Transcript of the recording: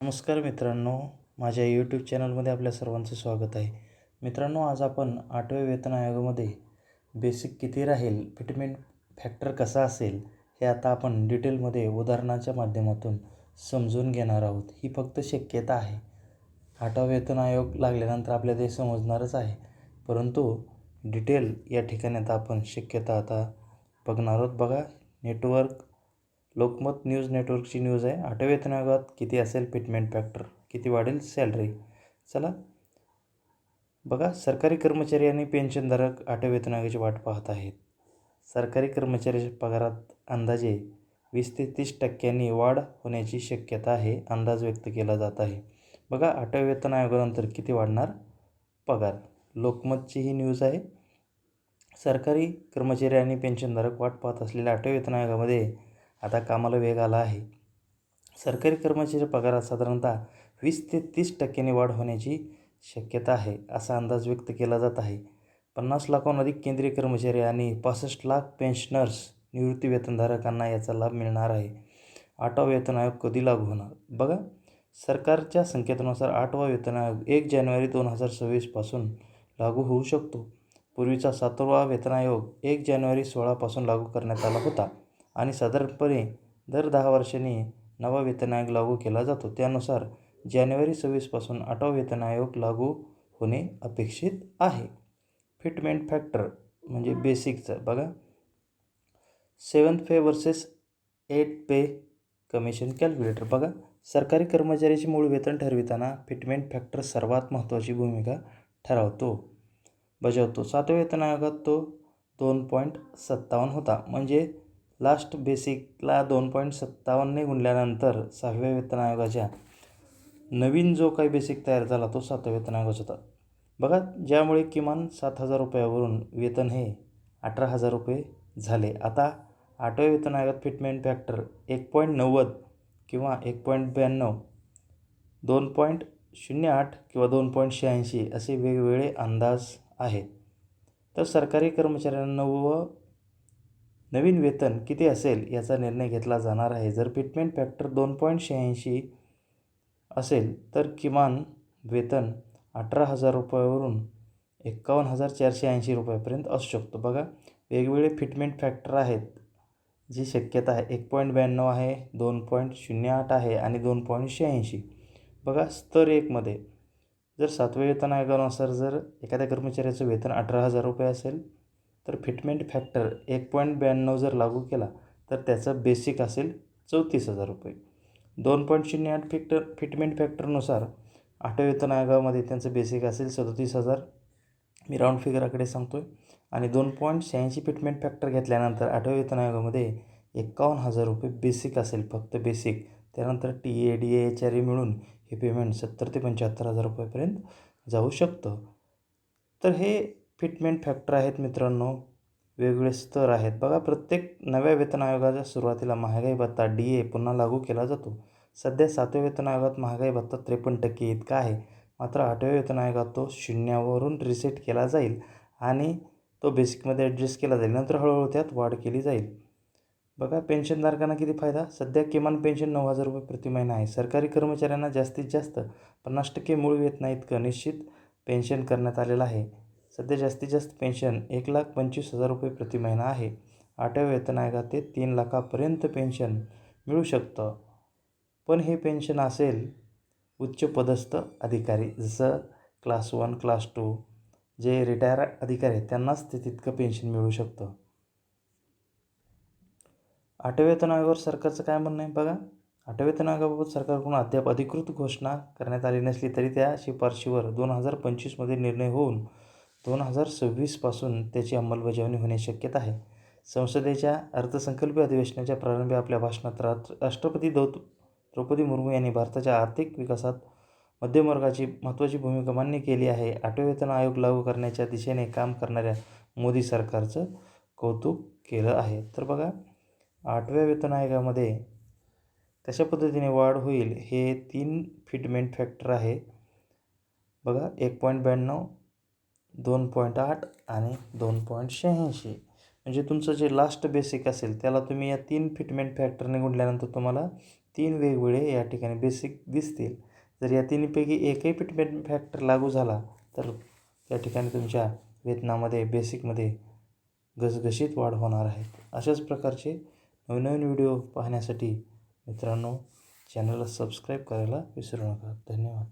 नमस्कार मित्रांनो माझ्या यूट्यूब चॅनलमध्ये आपल्या सर्वांचं स्वागत आहे. मित्रांनो आज आपण आठव्या वेतन आयोगामध्ये बेसिक किती राहील फिटमेंट फॅक्टर कसा असेल हे आता आपण डिटेलमध्ये उदाहरणाच्या माध्यमातून समजून घेणार आहोत. ही फक्त शक्यता आहे. आठवा वेतन आयोग लागल्यानंतर आपल्याला ते समजणारच आहे. परंतु डिटेल या ठिकाणी आता आपण शक्यता आता बघणार आहोत. बघा नेटवर्क लोकमत न्यूज नेटवर्कची न्यूज आहे. आठव्या आयोगात किती असेल फिटमेंट फॅक्टर किती वाढेल सॅलरी चला बघा सरकारी कर्मचारी आणि पेन्शनधारक आठव्या वेतन वाट पाहत आहेत. सरकारी कर्मचाऱ्याच्या पगारात अंदाजे वीस ते तीस टक्क्यांनी वाढ होण्याची शक्यता आहे अंदाज व्यक्त केला जात आहे. बघा आठव्या वेतन आयोगानंतर किती वाढणार पगार? लोकमतची ही न्यूज आहे. सरकारी कर्मचारी आणि पेन्शनधारक वाट पाहत असलेल्या आठव्या वेतन आयोगामध्ये आता कामाला वेग आला आहे. सरकारी कर्मचारी पगारात साधारणतः वीस ते तीस टक्क्यांनी वाढ होण्याची शक्यता आहे असा अंदाज व्यक्त केला जात आहे. पन्नास लाखाहून अधिक केंद्रीय कर्मचारी आणि पासष्ट लाख पेन्शनर्स निवृत्ती वेतनधारकांना याचा लाभ मिळणार आहे. आठवा वेतन आयोग कधी लागू होणार? बघा सरकारच्या संकेतानुसार आठवा वेतन आयोग एक जानेवारी दोन हजार सव्वीसपासून लागू होऊ शकतो. पूर्वीचा सातवा वेतन आयोग एक जानेवारी सोळापासून लागू करण्यात आला होता. आणि साधारणपणे दर दहा वर्षांनी नवा वेतन आयोग लागू केला जातो. त्यानुसार जानेवारी सव्वीसपासून आठवा वेतन आयोग लागू होणे अपेक्षित आहे. फिटमेंट फॅक्टर म्हणजे बेसिकचं बघा. Seventh pay versus eight pay commission calculator बघा. सरकारी कर्मचाऱ्याचे मूळ वेतन ठरविताना फिटमेंट फॅक्टर सर्वात महत्त्वाची भूमिका ठरवतो. बजावतो. सातव्या वेतन आयोगात तो दोन पॉईंट सत्तावन्न होता. म्हणजे लास्ट बेसिकला दोन पॉईंट सत्तावन्नने गुणल्यानंतर सहाव्या वेतन आयोगाच्या नवीन जो काही बेसिक तयार झाला तो सातव्या वेतन आयोगाचा होता. बघा ज्यामुळे किमान सात हजार रुपयावरून वेतन हे अठरा हजार रुपये झाले. आता आठव्या वेतन आयोगात फिटमेंट फॅक्टर एक पॉईंट नव्वद किंवा एक पॉईंट ब्याण्णव दोन पॉईंट शून्य आठ किंवा दोन पॉईंट शहाऐंशी असे वेगवेगळे अंदाज आहेत तर सरकारी कर्मचाऱ्यांना नवं नवीन वेतन किती असेल याचा निर्णय घेतला जाणार आहे. जर फिटमेंट फॅक्टर दोन पॉईंट शहाऐंशी असेल तर किमान वेतन अठरा हजार रुपयावरून एक्कावन्न हजार चारशे ऐंशी रुपयापर्यंत असू शकतो. बघा वेगवेगळे फिटमेंट फॅक्टर आहेत जी शक्यता आहे. एक पॉईंट ब्याण्णव आहे दोन पॉईंट शून्य आठ आहे आणि दोन पॉईंट शहाऐंशी. बघा स्तर एकमध्ये जर सातव्या वेतन आयोगानुसार जर एखाद्या कर्मचाऱ्याचं वेतन अठरा हजार रुपये असेल तर फिटमेंट फॅक्टर एक पॉईंट ब्याण्णव जर लागू केला तर त्याचं बेसिक असेल चौतीस हजार रुपये. दोन पॉईंट शून्य आठ फिक्टर फिटमेंट फॅक्टरनुसार आठव्या वेतन आयोगामध्ये त्यांचं बेसिक असेल सदोतीस हजार. मी राऊंड फिगराकडे सांगतो आहे आणि दोन पॉईंट शहाऐंशी फिटमेंट फॅक्टर घेतल्यानंतर आठव्या वेतन आयोगामध्ये एक्कावन्न हजार रुपये बेसिक असेल फक्त बेसिक त्यानंतर T A D A H R A मिळून हे पेमेंट सत्तर ते पंच्याहत्तर हजार रुपयापर्यंत जाऊ शकतं. तर हे फिटमेंट फॅक्टर आहेत मित्रांनो. वेगवेगळे स्तर आहेत. बघा प्रत्येक नव्या वेतन आयोगाच्या सुरुवातीला महागाई भत्ता डी ए पुन्हा लागू केला जातो. सध्या सातव्या वेतन आयोगात महागाई भत्ता त्रेपन्न टक्के इतका आहे. मात्र आठव्या वेतन आयोगात तो शून्यावरून रिसेट केला जाईल आणि तो बेसिकमध्ये ॲडजस्ट केला जाईल. नंतर हळूहळू त्यात वाढ केली जाईल. बघा पेन्शनधारकांना किती फायदा? सध्या किमान पेन्शन नऊ हजार रुपये प्रति महिना आहे. सरकारी कर्मचाऱ्यांना जास्तीत जास्त पन्नास टक्के मूळ वेतना इतकं निश्चित पेन्शन करण्यात आलेलं आहे. सध्या जास्तीत जास्त पेन्शन एक लाख पंचवीस हजार रुपये प्रति महिना आहे. आठव्या वेतन आयोगात ते तीन लाखापर्यंत पेन्शन मिळू शकतं. पण हे पेन्शन असेल उच्च पदस्थ अधिकारी जसं क्लास वन क्लास टू जे रिटायर अधिकारी आहेत त्यांनाच ते तितकं पेन्शन मिळू शकतं. आठव्या वेतन आयोगावर सरकारचं काय म्हणणं आहे बघा? आठव्या वेतन आयोगाबाबत सरकारकडून अद्याप अधिकृत घोषणा करण्यात आली नसली तरी त्या शिफारशीवर दोन हजार पंचवीसमध्ये निर्णय होऊन दोन हजार सव्वीसपासून त्याची अंमलबजावणी होण्याची शक्यता आहे. संसदेच्या अर्थसंकल्पीय अधिवेशनाच्या प्रारंभी आपल्या भाषणात राष्ट्र राष्ट्रपती दौ द्रौपदी मुर्मू यांनी भारताच्या आर्थिक विकासात मध्यमवर्गाची महत्त्वाची भूमिका मान्य केली आहे. आठवे वेतन आयोग लागू करण्याच्या दिशेने काम करणाऱ्या मोदी सरकारचं कौतुक केलं आहे. तर बघा आठव्या वेतन आयोगामध्ये कशा पद्धतीने वाढ होईल हे तीन फिटमेंट फॅक्टर आहे. बघा एक पॉईंट ब्याण्णव दोन पॉईंट आठ आणि दोन पॉईंट शहाऐंशी. म्हणजे तुमचं जे लास्ट बेसिक असेल त्याला तुम्ही या तीन फिटमेंट फॅक्टरने गुंडल्यानंतर तुम्हाला तीन वेगवेगळे या ठिकाणी बेसिक दिसतील. जर या तिन्हीपैकी एकही फिटमेंट फॅक्टर लागू झाला तर त्या ठिकाणी तुमच्या वेतनामध्ये बेसिकमध्ये घसघशीत वाढ होणार आहे. अशाच प्रकारचे नवीन नवीन व्हिडिओ पाहण्यासाठी मित्रांनो चॅनलला सबस्क्राईब करायला विसरू नका. धन्यवाद.